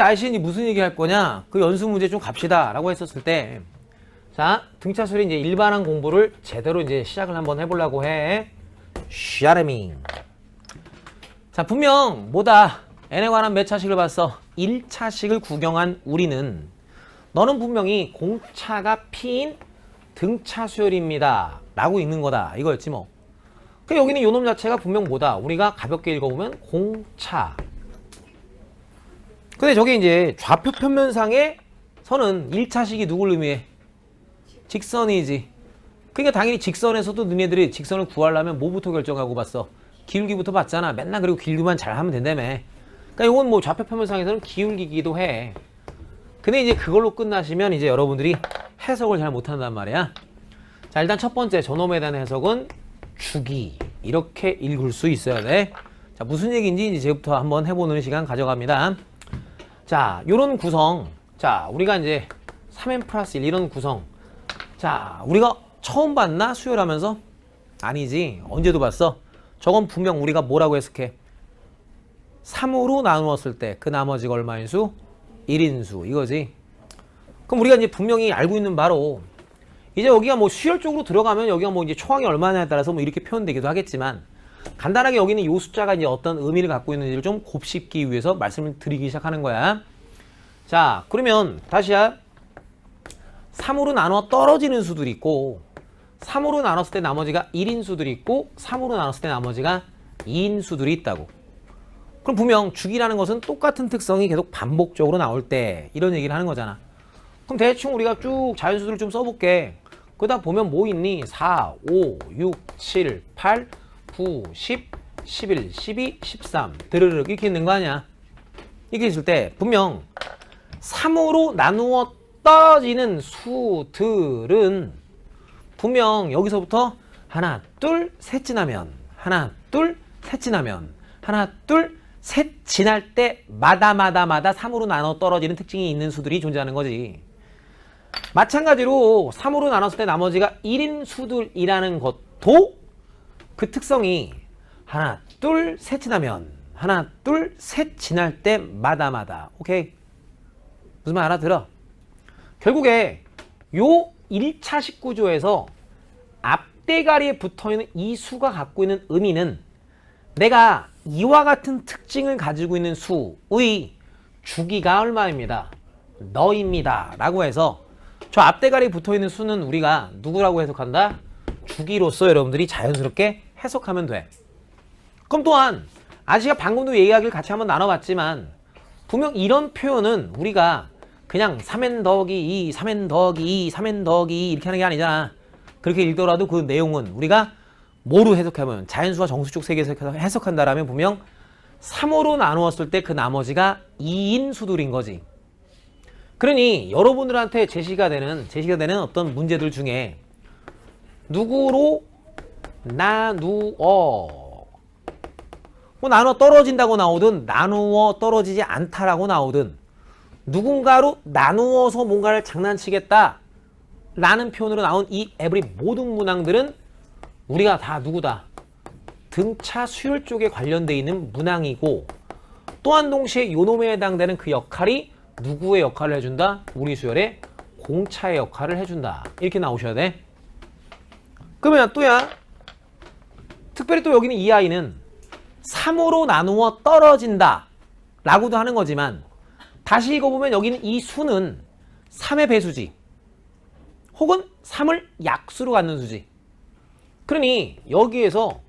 아이씨는 무슨 얘기 할 거냐? 그 연수 문제 좀 갑시다. 라고 했었을 때, 자, 등차 수리 이제 일반한 공부를 제대로 이제 시작을 한번 해보려고 해. 샤르밍. 자, 분명 뭐다. n에 관한 몇 차식을 봤어? 1차식을 구경한 우리는 너는 분명히 공차가 P인 등차 수열입니다. 라고 읽는 거다. 이거였지 뭐. 그 여기는 요놈 자체가 분명 뭐다. 우리가 가볍게 읽어보면 공차. 근데 저게 이제 좌표 평면상의 선은 1차식이 누굴 의미해? 직선이지. 그러니까 당연히 직선에서도 너네들이 직선을 구하려면 뭐부터 결정하고 봤어? 기울기부터 봤잖아. 맨날 그리고 길기만 잘 하면 된다며. 그러니까 이건 뭐 좌표 평면상에서는 기울기기도 해. 근데 이제 그걸로 끝나시면 이제 여러분들이 해석을 잘 못한단 말이야. 자, 일단 첫 번째 저놈에 대한 해석은 주기. 이렇게 읽을 수 있어야 돼. 자, 무슨 얘기인지 이제 부터 한번 해보는 시간 가져갑니다. 자, 요런 구성. 자, 우리가 이제 3n 플러스 1 이런 구성. 자, 우리가 처음 봤나? 수요일하면서? 아니지. 언제도 봤어? 저건 분명 우리가 뭐라고 해석해? 3으로 나누었을 때 그 나머지가 얼마인 수? 1인 수. 이거지. 그럼 우리가 이제 분명히 알고 있는 바로 이제 여기가 뭐 수열 쪽으로 들어가면 여기가 뭐 이제 초항이 얼마냐에 따라서 뭐 이렇게 표현되기도 하겠지만 간단하게 여기는 요 숫자가 이제 어떤 의미를 갖고 있는지를 좀 곱씹기 위해서 말씀을 드리기 시작하는 거야. 자, 그러면 다시야. 3으로 나눠 떨어지는 수들이 있고 3으로 나눴을 때 나머지가 1인 수들이 있고 3으로 나눴을 때 나머지가 2인 수들이 있다고. 그럼 분명 주기라는 것은 똑같은 특성이 계속 반복적으로 나올 때 이런 얘기를 하는 거잖아. 그럼 대충 우리가 쭉 자연수들을 좀 써볼게. 그러다 보면 뭐 있니? 4, 5, 6, 7, 8, 9, 10, 11, 12, 13 드르륵 이렇게 있는 거 아니야? 이렇게 있을 때 분명 3으로 나누어 떠지는 수들은 분명 여기서부터 하나, 둘, 셋 지나면 하나, 둘, 셋 지나면 하나, 둘, 셋 지날 때마다 마다 마다 3으로 나눠 떨어지는 특징이 있는 수들이 존재하는 거지. 마찬가지로 3으로 나눴을 때 나머지가 1인 수들이라는 것도 그 특성이 하나, 둘, 셋 지나면 하나, 둘, 셋 지날 때마다 마다 오케이? 무슨 말 알아들어? 결국에 요 1차식 구조에서 앞대가리에 붙어있는 이 수가 갖고 있는 의미는 내가 이와 같은 특징을 가지고 있는 수의 주기가 얼마입니다. 너입니다. 라고 해서 저 앞대가리에 붙어있는 수는 우리가 누구라고 해석한다? 주기로서 여러분들이 자연스럽게 해석하면 돼. 그럼 또한 아저씨가 방금도 이야기를 같이 한번 나눠봤지만 분명 이런 표현은 우리가 그냥 3n 더하기 2, 3n 더하기 2, 3n 더하기 2 이렇게 하는 게 아니잖아. 그렇게 읽더라도 그 내용은 우리가 뭐로 해석하면 자연수와 정수 쪽 세계에서 해석한다라면 분명 3으로 나누었을 때 그 나머지가 2인 수들인 거지. 그러니 여러분들한테 제시가 되는 제시가 되는 어떤 문제들 중에 누구로 나누어. 뭐 나누어 떨어진다고 나오든 나누어 떨어지지 않다라고 나오든 누군가로 나누어서 뭔가를 장난치겠다 라는 표현으로 나온 이 에브리 모든 문항들은 우리가 다 누구다? 등차 수열 쪽에 관련돼 있는 문항이고 또한 동시에 요놈에 해당되는 그 역할이 누구의 역할을 해준다? 우리 수열의 공차의 역할을 해준다. 이렇게 나오셔야 돼. 그러면 또야 특별히 또 여기는 이 아이는 3으로 나누어 떨어진다 라고도 하는 거지만 다시 읽어보면 여기는 이 수는 3의 배수지 혹은 3을 약수로 갖는 수지. 그러니 여기에서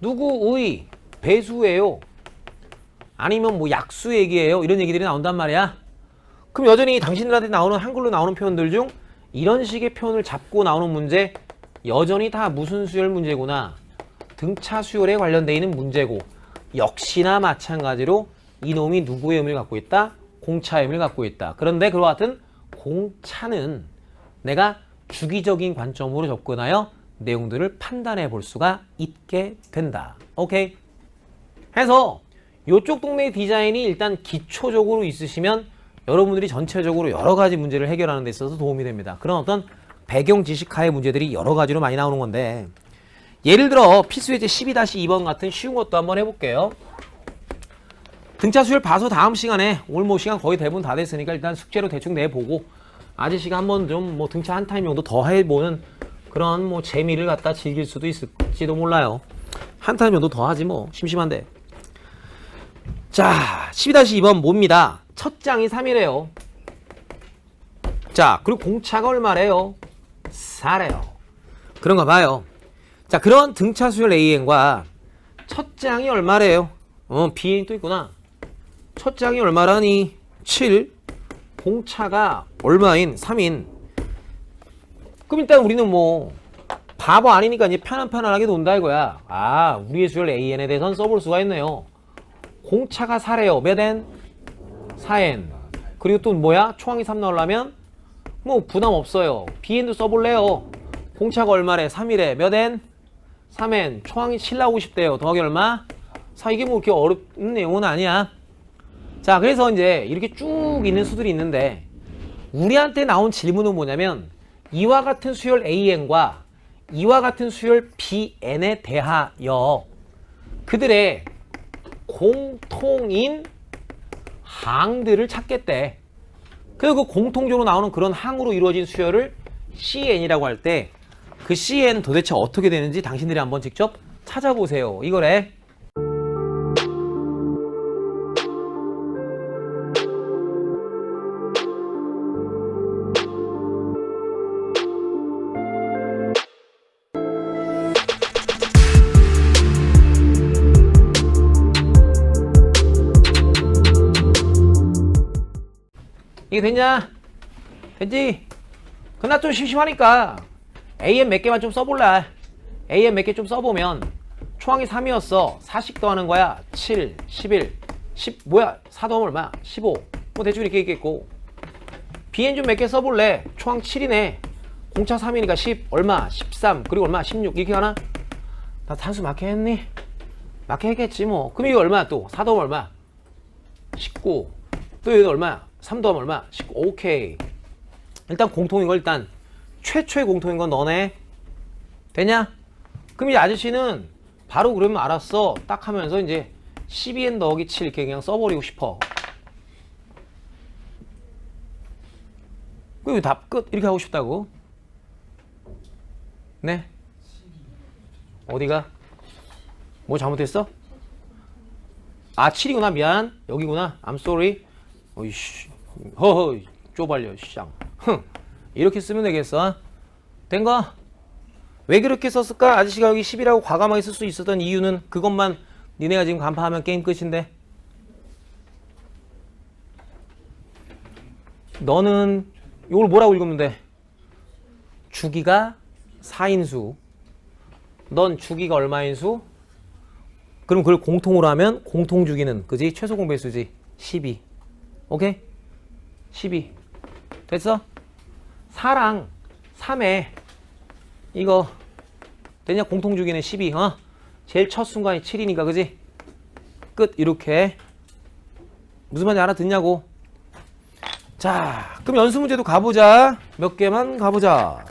누구의 배수예요? 아니면 뭐 약수 얘기예요? 이런 얘기들이 나온단 말이야. 그럼 여전히 당신들한테 나오는 한글로 나오는 표현들 중 이런 식의 표현을 잡고 나오는 문제 여전히 다 무슨 수열 문제구나 등차 수열에 관련돼 있는 문제고 역시나 마찬가지로 이놈이 누구의 의미를 갖고 있다? 공차의 의미를 갖고 있다. 그런데 그와 같은 공차는 내가 주기적인 관점으로 접근하여 내용들을 판단해 볼 수가 있게 된다. 오케이? 해서 이쪽 동네 디자인이 일단 기초적으로 있으시면 여러분들이 전체적으로 여러 가지 문제를 해결하는 데 있어서 도움이 됩니다. 그런 어떤 배경 지식하의 문제들이 여러 가지로 많이 나오는 건데 예를 들어 필수 예제 12-2번 같은 쉬운 것도 한번 해볼게요. 등차 수열 봐서 다음 시간에 오늘 뭐 시간 거의 대부분 다 됐으니까 일단 숙제로 대충 내보고 아저씨가 한번 좀 뭐 등차 한 타임 정도 더 해보는 그런 뭐 재미를 갖다 즐길 수도 있을지도 몰라요. 한 타임 정도 더 하지 뭐 심심한데. 자 12-2번 뭡니다. 첫 장이 3이래요. 자 그리고 공차가 얼마래요? 4래요. 그런가 봐요. 자 그런 등차 수열 AN과 첫 장이 얼마래요? 어 BN 또 있구나. 첫 장이 얼마라니? 7. 공차가 얼마인? 3인. 그럼 일단 우리는 뭐 바보 아니니까 이제 편안편안하게 논다 이거야. 아, 우리의 수열 AN에 대해서는 써볼 수가 있네요. 공차가 4래요. 몇 N? 4N. 그리고 또 뭐야? 초항이 3 나오려면 뭐 부담 없어요. BN도 써볼래요. 공차가 얼마래? 3이래. 몇 N? 3N. 초항이 7 나오고 싶대요. 더하기 얼마? 4. 이게 뭐 이렇게 어렵은 내용은 아니야. 자, 그래서 이제 이렇게 쭉 있는 수들이 있는데 우리한테 나온 질문은 뭐냐면 이와 같은 수열 AN과 이와 같은 수열 BN에 대하여 그들의 공통인 항들을 찾겠대. 그리고 그 공통적으로 나오는 그런 항으로 이루어진 수열을 CN이라고 할 때 그 CN 도대체 어떻게 되는지 당신들이 한번 직접 찾아보세요. 이거래. 이게 됐냐? 됐지? 그나 좀 심심하니까 AM 몇 개만 좀 써볼래. AM 몇 개 좀 써보면 초항이 3이었어. 4씩 더하는 거야. 7, 11, 10 뭐야? 4 더하면 얼마? 15. 뭐 대충 이렇게 있겠고. BN 좀 몇 개 써볼래. 초항 7이네. 공차 3이니까 10 얼마? 13 그리고 얼마? 16 이렇게 하나? 나 단수 맞게 했니? 맞게 했겠지 뭐. 그럼 이거 얼마야 또? 4 더하면 얼마? 19. 또 여기 얼마야? 3 더하면 얼마? 19. 오케이. 일단 공통인 거 일단 최초의 공통인 건 너네. 되냐? 그럼 이 아저씨는 바로 그러면 알았어. 딱 하면서 이제 12N 더하기 7 이렇게 그냥 써버리고 싶어. 그럼 답 끝. 이렇게 하고 싶다고. 네? 어디가? 뭐 잘못했어? 아 7이구나 미안 여기구나 I'm sorry 어이씨 허허 쪼발려 쌍 흥 이렇게 쓰면 되겠어 된거 왜 그렇게 썼을까 아저씨가 여기 10이라고 과감하게 쓸 수 있었던 이유는 그것만 니네가 지금 간파하면 게임 끝인데 너는 이걸 뭐라고 읽으면 돼 주기가 4인수 넌 주기가 얼마인 수? 그럼 그걸 공통으로 하면 공통 주기는 그지? 최소 공배수지. 12. 오케이? 12. 됐어? 4랑 3에 이거 됐냐? 공통 주기는 12. 어? 제일 첫 순간이 7이니까 그지? 끝 이렇게 무슨 말인지 알아듣냐고. 자, 그럼 연수 문제도 가보자. 몇 개만 가보자.